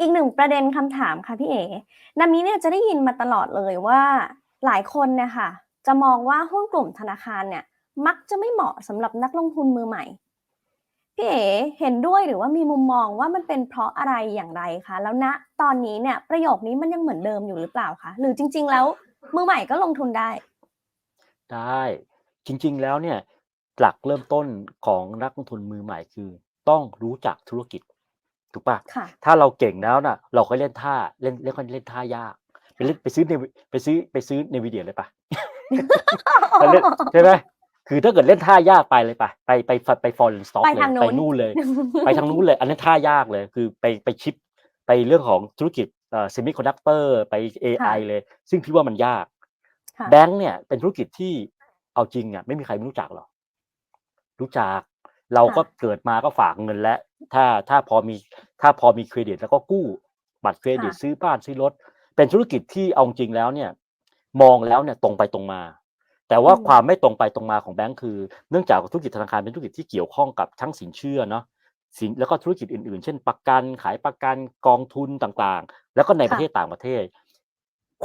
อีกหนึ่งประเด็นคำถามค่ะพี่เอ๋นามิเนี่ยจะได้ยินมาตลอดเลยว่าหลายคนเนี่ยค่ะจะมองว่าหุ้นกลุ่มธนาคารเนี่ย มักจะไม่เหมาะสำหรับนักลงทุนมือใหม่พี่เอ๋เห็นด้วยหรือว่ามีมุมมองว่ามันเป็นเพราะอะไรอย่างไรคะแล้วณตอนนี้เนี่ยประโยคนี้มันยังเหมือนเดิมอยู่หรือเปล่าคะหรือจริง ๆ แล้วมือใหม่ก็ลงทุนได้ ได้จริง ๆ แล้วเนี่ยหลักเริ่มต้นของนักลงทุนมือใหม่คือ ต้องรู้จักธุรกิจ ถูกปะค่ะถ้าเราเก่งแล้วน่ะ เราก็เล่นท่าเล่นเล่นเล่นท่ายากไปเล่นไปซื้อในไปซื้อไปซื้อในวิดีโอเลยปะไปเล่นใช่ไหมคือถ้าเกิดเล่นท่ายากไปเลยปะไปไปไปไปฟอร์เรนสต็อกไปเลยทางนู้นไปนู่นเลย ไปทางนู้นเลย อันนั้นท่ายากเลย คือไปไปชิปไปเรื่องของธุรกิจเอ่อเซมิคอนดักเตอร์ไป AI เลย ซึ่งพี่ว่ามันยากค่ะแบงค์เนี่ยเป็นธุรกิจที่เอาจริงอะไม่มีใครไม่รู้จักหรอกรู้จักเราก็เกิดมาก็ฝากเงินแล้ว ถ้าถ้าพอมีถ้าพอมีเครดิต แล้วก็กู้บัตรเครดิตค่ะซื้อบ้านซื้อรถ เป็นธุรกิจที่เอาจริงแล้วเนี่ย มองแล้วเนี่ยตรงไปตรงมา แต่ว่าความไม่ตรงไปตรงมาของแบงค์คือ เนื่องจากธุรกิจธนาคารเป็นธุรกิจที่เกี่ยวข้องกับทั้งสินเชื่อเนาะสินแล้วก็ธุรกิจอื่นๆ เช่นประกันขายประกันกองทุนต่างๆ แล้วก็ในประเทศต่างประเทศ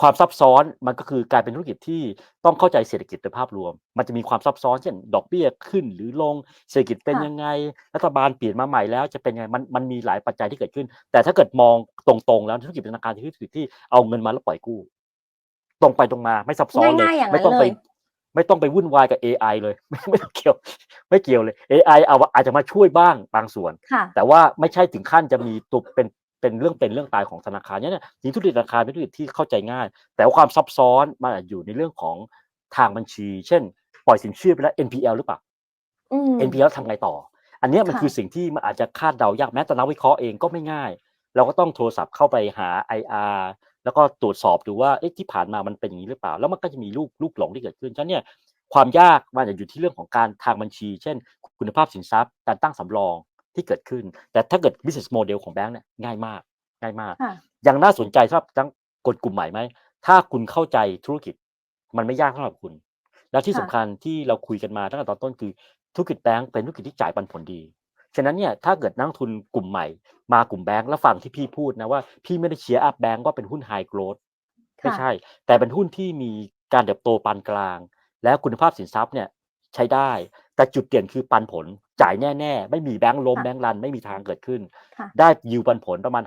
ความซับซ้อนมันก็คือกลายเป็นธุรกิจที่ต้องเข้าใจเศรษฐกิจโดยภาพรวม มันจะมีความซับซ้อนเช่นดอกเบี้ยขึ้นหรือลงเศรษฐกิจเป็นค่ะยังไง รัฐบาลเปลี่ยนมาใหม่แล้วจะเป็นยังไงมันมันมีหลายปัจจัยที่เกิดขึ้น แต่ถ้าเกิดมองตรงๆ แล้วธุรกิจธนาคารคือธุรกิจที่เอาเงินมาแล้วปล่อยกู้ ตรงไปตรงมาไม่ซับซ้อนเลยง่ายๆอย่างนั้นไม่ต้องไปเลยไม่ต้องไปวุ่นวายกับ AI เลย ไม่ไม่ต้องเกี่ยว ไม่เกี่ยวเลย AI เอาอาจจะมาช่วยบ้างบางส่วนค่ะแต่ว่าไม่ใช่ถึงขั้นจะมีตุกเป็น เป็นเรื่องเป็นเรื่องตายของธนาคารเนี่ยจริงธุรกิจธนาคารเป็นธุรกิจที่เข้าใจง่าย แต่ว่าความซับซ้อนมันอาจอยู่ในเรื่องของทางบัญชี เช่น ปล่อยสินเชื่อไปแล้ว NPL หรือเปล่าอืม NPL ทำไงต่อ อันเนี้ยมันค่ะคือสิ่งที่มันอาจจะคาดเดายากแม้แต่นักวิเคราะห์เองก็ไม่ง่าย เราก็ต้องโทรศัพท์เข้าไปหา IR แล้วก็ตรวจสอบดูว่าเอ๊ะที่ผ่านมามันเป็นอย่างนี้หรือเปล่า แล้วมันก็จะมีลูกลูกหลงที่เกิดขึ้นฉะนั้นเนี่ยความยากมันอาจจะอยู่ที่เรื่องของการทางบัญชี เช่น คุณภาพสินทรัพย์ การตั้งสำรอง ที่เกิดขึ้น แต่ถ้าเกิด business model ของแบงค์เนี่ยง่ายมากง่ายมากค่ะยังน่าสนใจสำหรับทั้งกลุ่มกลุ่มใหม่ไหม ถ้าคุณเข้าใจธุรกิจมันไม่ยากสำหรับคุณ แล้วที่ค่ะสำคัญที่เราคุยกันมาตั้งแต่ตอนต้นคือธุรกิจแบงก์เป็นธุรกิจที่จ่ายปันผลดี ฉะนั้นเนี่ยถ้าเกิดนักลงทุนกลุ่มใหม่ มากลุ่มแบงก์แล้วฟังที่พี่พูดนะว่าพี่ไม่ได้เชียร์อัพแบงก์ว่าเป็นหุ้นไฮโกรดไม่ค่ะใช่ แต่เป็นหุ้นที่มีการเติบโตปานกลาง แล้วคุณภาพสินทรัพย์เนี่ยใช้ได้ แต่จุดเด่นคือปันผล จ่ายแน่ๆ ไม่มีแบงก์ล้มค่ะแบงก์รันไม่มีทางเกิดขึ้นค่ะได้ยิวปันผลประมาณ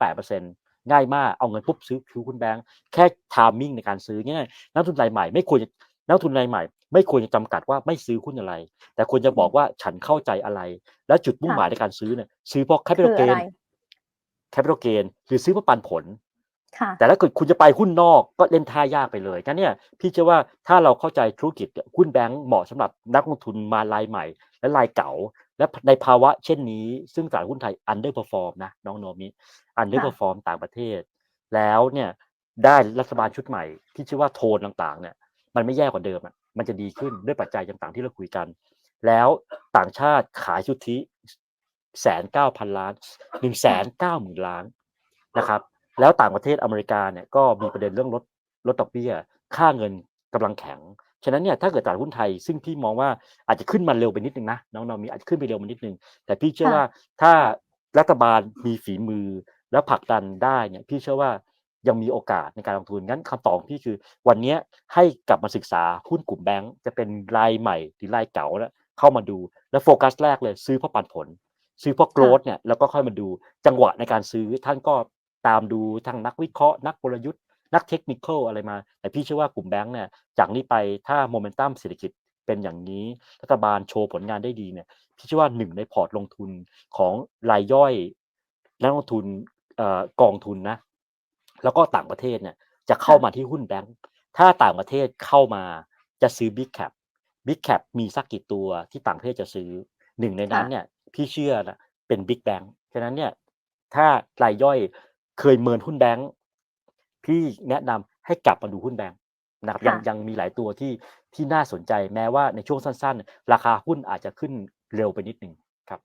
5-8%ง่ายมากเอาเงินปุ๊บซื้อซื้อคุณแบงค์แค่ทามมิ่งในการซื้อง่ายนักลงทุนรายใหม่ไม่ควรจะนักลงทุนรายใหม่ ไม่ควรจะจำกัดว่าไม่ซื้อหุ้นอะไร แต่ควรจะบอกว่าฉันเข้าใจอะไร แล้วจุดมุ่งหมายในการซื้อเนี่ยซื้อเพราะแคปิตอลคือเกอะไรนแคปิตอลเกนคือซื้อเพราะปันผลค่ะ แต่ถ้าเกิดคุณจะไปหุ้นนอกก็เล่นท่ายากไปเลยงั้นเนี่ยพี่เชื่อว่าถ้าเราเข้าใจธุรกิจเนี่ยหุ้นแบงก์เหมาะสำหรับนักลงทุนมารายใหม่ และรายเก่า และในภาวะเช่นนี้ ซึ่งตลาดหุ้นไทย underperform นะน้องโนมิ underperform ต่างประเทศ แล้วเนี่ยได้รัฐบาลชุดใหม่ ที่ชื่อว่าโทนต่างๆ เนี่ยมันไม่แย่กว่าเดิมอะมันจะดีขึ้นด้วยปัจจัยต่างๆที่เราคุยกัน แล้วต่างชาติขายสุทธิแสนเก้าพันล้านหนึ่งแสนเก้าหมื่นล้านนะครับ แล้วต่างประเทศอเมริกาเนี่ยก็มีประเด็นเรื่องลดลดดอกเบี้ย ค่าเงินกำลังแข็ง ฉะนั้นเนี่ยถ้าเกิดตลาดหุ้นไทย ซึ่งพี่มองว่าอาจจะขึ้นมาเร็วไปนิดนึงนะน้องๆมีอาจจะขึ้นไปเร็วมานิดนึง แต่พี่เชื่อค่ะว่าถ้ารัฐบาลมีฝีมือแล้วผลักดันได้เนี่ยพี่เชื่อว่ายังมีโอกาสในการลงทุนงั้นคำตอบของพี่คือ วันเนี้ยให้กลับมาศึกษาหุ้นกลุ่มแบงก์จะเป็นรายใหม่หรือรายเก่าแล้วเข้ามาดูแล้วโฟกัสแรกเลยซื้อเพราะปันผล ซื้อเพราะโกรดเนี่ยแล้วก็ค่อยมาดูจังหวะในการซื้อท่านก็ ตามดูทางนักวิเคราะห์ นักกลยุทธ์ นักเทคนิคอะไรมา แต่พี่เชื่อว่ากลุ่มแบงก์เนี่ยจากนี้ไปถ้าโมเมนตัมเศรษฐกิจเป็นอย่างนี้รัฐบาลโชว์ผลงานได้ดีเนี่ยพี่เชื่อว่าหนึ่งในพอร์ตลงทุนของรายย่อยนักลงทุนเอ่อกองทุนนะแล้วก็ต่างประเทศเนี่ยจะเข้ามาที่หุ้นแบงก์ถ้าต่างประเทศเข้ามาจะซื้อ Big Cap Big Cap มีสักกี่ตัวที่ต่างประเทศจะซื้อหนึ่งในนั้นค่ะเนี่ยพี่เชื่อนะเป็น Big Bank ฉะนั้นเนี่ยถ้ารายย่อย เคยเมินหุ้นแบงก์พี่แนะนำให้กลับมาดูหุ้นแบงก์นะครับยังค่ะยังมีหลายตัวที่ที่น่าสนใจแม้ว่าในช่วงสั้น ๆ ราคาหุ้นอาจจะขึ้นเร็วไปนิดนึงครับ